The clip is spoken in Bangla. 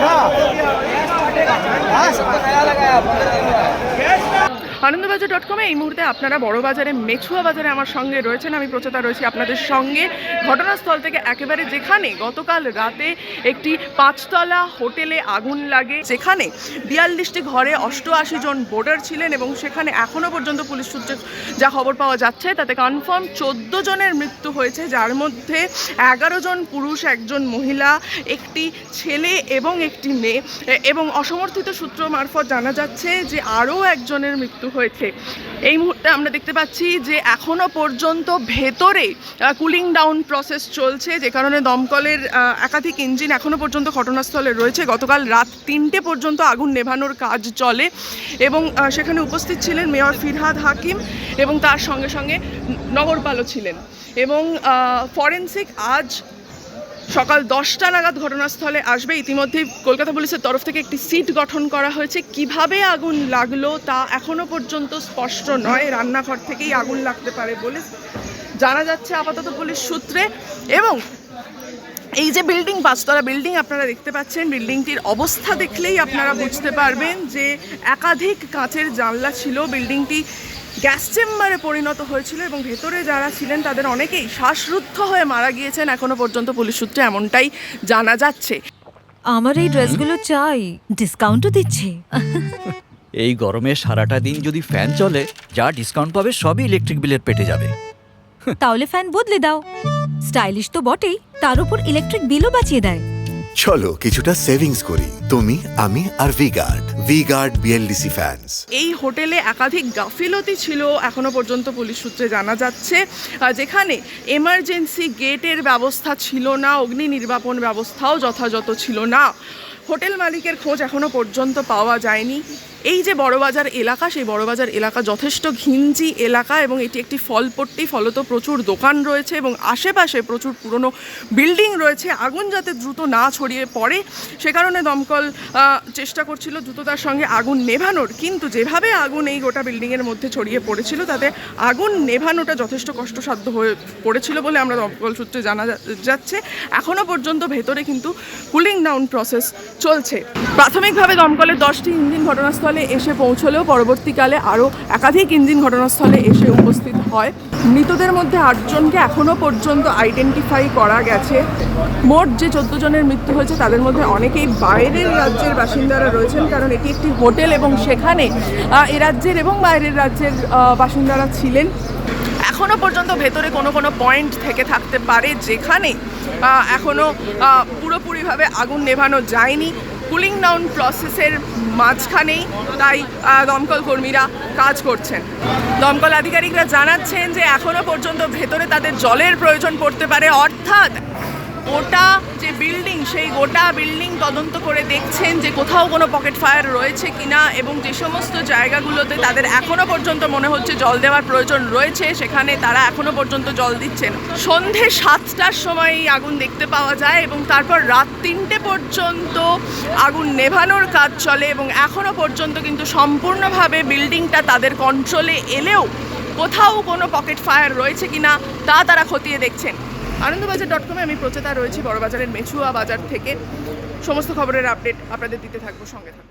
हाँ हाँ सबको नया लगाया का আনন্দবাজার ডট কমে এই মুহূর্তে আপনারা বড় বাজারে মেছুয়া বাজারে আমার সঙ্গে রয়েছেন। আমি প্রচেতা রয়েছি আপনাদের সঙ্গে। ঘটনাস্থল থেকে একেবারে যেখানে গতকাল রাতে একটি পাঁচতলা হোটেলে আগুন লাগে, যেখানে বিয়াল্লিশটি ঘরে অষ্টআশি জন বোর্ডার ছিলেন এবং সেখানে এখনও পর্যন্ত পুলিশ সূত্রে যা খবর পাওয়া যাচ্ছে, তাতে কনফার্ম চোদ্দ জনের মৃত্যু হয়েছে, যার মধ্যে এগারো জন পুরুষ, একজন মহিলা, একটি ছেলে এবং একটি মেয়ে। এবং অসমর্থিত সূত্র মারফত জানা যাচ্ছে যে আরও একজনের মৃত্যু হয়েছে। এই মুহূর্তে আমরা দেখতে পাচ্ছি যে এখনও পর্যন্ত ভেতরে কুলিং ডাউন প্রসেস চলছে, যে কারণে দমকলের একাধিক ইঞ্জিন এখনও পর্যন্ত ঘটনাস্থলে রয়েছে। গতকাল রাত তিনটে পর্যন্ত আগুন নেভানোর কাজ চলে এবং সেখানে উপস্থিত ছিলেন মেয়র ফিরহাদ হাকিম এবং তার সঙ্গে সঙ্গে নগরপালও ছিলেন এবং ফরেন্সিক আজ সকাল দশটা নাগাদ ঘটনাস্থলে আসবে। ইতিমধ্যেই কলকাতা পুলিশের তরফ থেকে একটি সিট গঠন করা হয়েছে। কীভাবে আগুন লাগল তা এখনও পর্যন্ত স্পষ্ট নয়। রান্নাঘর থেকেই আগুন লাগতে পারে বলে জানা যাচ্ছে আপাতত পুলিশ সূত্রে। এবং এই যে বিল্ডিং, পাঁচতলা বিল্ডিং আপনারা দেখতে পাচ্ছেন, বিল্ডিংটির অবস্থা দেখলেই আপনারা বুঝতে পারবেন যে একাধিক কাঁচের জানলা ছিল। বিল্ডিংটি গ্যাস চেম্বারে পরিণত হয়েছিল এবং ভেতরে যারা ছিলেন তাদের অনেকেই শ্বাসরুদ্ধ হয়ে মারা গিয়েছেন। এখনও পর্যন্ত পুলিশ সূত্রে এমনটাই জানা যাচ্ছে। আমার এই ড্রেসগুলো চাই ডিসকাউন্টও দিচ্ছে। এই গরমে সারাটা দিন যদি ফ্যান চলে যা ডিসকাউন্ট পাবে সবই ইলেকট্রিক বিলের পেটে যাবে। তাহলে ফ্যান বদলে দাও। স্টাইলিশ তো বটেই তার উপর ইলেকট্রিক বিলও বাঁচিয়ে দেয়। চলো কিছুটা সেভিংস করি। তুমি, আমি আর V Guard V Guard BLDC fans এই হোটেলে একাধিক গাফিলতি ছিল, এখনও পর্যন্ত পুলিশ সূত্রে জানা যাচ্ছে। যেখানে এমার্জেন্সি গেটের ব্যবস্থা ছিল না, অগ্নি নির্বাপন ব্যবস্থাও যথাযথ ছিল না। হোটেল মালিকের খোঁজ এখনও পর্যন্ত পাওয়া যায়নি। এই যে বড়বাজার এলাকা, সেই বড়বাজার এলাকা যথেষ্ট ঘিঞ্জি এলাকা এবং এটি একটি ফলপট্টি। ফলত প্রচুর দোকান রয়েছে এবং আশেপাশে প্রচুর পুরনো বিল্ডিং রয়েছে। আগুন যাতে দ্রুত না ছড়িয়ে পড়ে, সে কারণে দমকল চেষ্টা করছিল দ্রুততার সঙ্গে আগুন নেভানোর। কিন্তু যেভাবে আগুন এই গোটা বিল্ডিংয়ের মধ্যে ছড়িয়ে পড়েছিল, তাতে আগুন নেভানোটা যথেষ্ট কষ্টসাধ্য হয়ে পড়েছিল বলে আমরা দমকল সূত্রে জানা যাচ্ছে। এখনও পর্যন্ত ভেতরে কিন্তু কুলিং ডাউন প্রসেস চলছে। প্রাথমিকভাবে দমকলের দশটি ইঞ্জিন ঘটনাস্থলে এসে পৌঁছলেও পরবর্তীকালে আরও একাধিক ইঞ্জিন ঘটনাস্থলে এসে উপস্থিত হয়। মৃতদের মধ্যে আটজনকে এখনও পর্যন্ত আইডেন্টিফাই করা গেছে। মোট যে চোদ্দ জনের মৃত্যু হয়েছে, তাদের মধ্যে অনেকেই বাইরের রাজ্যের বাসিন্দারা রয়েছেন, কারণ এটি একটি হোটেল এবং সেখানে এ রাজ্যের এবং বাইরের রাজ্যের বাসিন্দারা ছিলেন। এখনও পর্যন্ত ভেতরে কোনো কোনো পয়েন্ট থেকে থাকতে পারে যেখানে এখনও এখনও পুরোপুরিভাবে আগুন নেভানো যায়নি। কুলিং ডাউন প্রসেসের মাঝখানেই তাই দমকল কর্মীরা কাজ করছেন। দমকল আধিকারিকরা জানাচ্ছেন যে এখনও পর্যন্ত ভেতরে তাদের জলের প্রয়োজন পড়তে পারে। অর্থাৎ গোটা যে বিল্ডিং সেই গোটা বিল্ডিং তদন্ত করে দেখছেন যে কোথাও কোনো পকেট ফায়ার রয়েছে কিনা এবং যে সমস্ত জায়গাগুলোতে তাদের এখনও পর্যন্ত মনে হচ্ছে জল দেওয়ার প্রয়োজন রয়েছে, সেখানে তারা এখনও পর্যন্ত জল দিচ্ছেন। সন্ধে সাতটার সময় এই আগুন দেখতে পাওয়া যায় এবং তারপর রাত তিনটে পর্যন্ত আগুন নেভানোর কাজ চলে এবং এখনও পর্যন্ত কিন্তু সম্পূর্ণভাবে বিল্ডিংটা তাদের কন্ট্রোলে এলেও কোথাও কোনো পকেট ফায়ার রয়েছে কিনা তা তারা খতিয়ে দেখছেন। আনন্দবাজার ডট কমে আমি প্রচেতা রয়েছি, বড়বাজারের মেছুয়া বাজার থেকে। সমস্ত খবরের আপডেট আপনাদের দিতে থাকব, সঙ্গে থাকব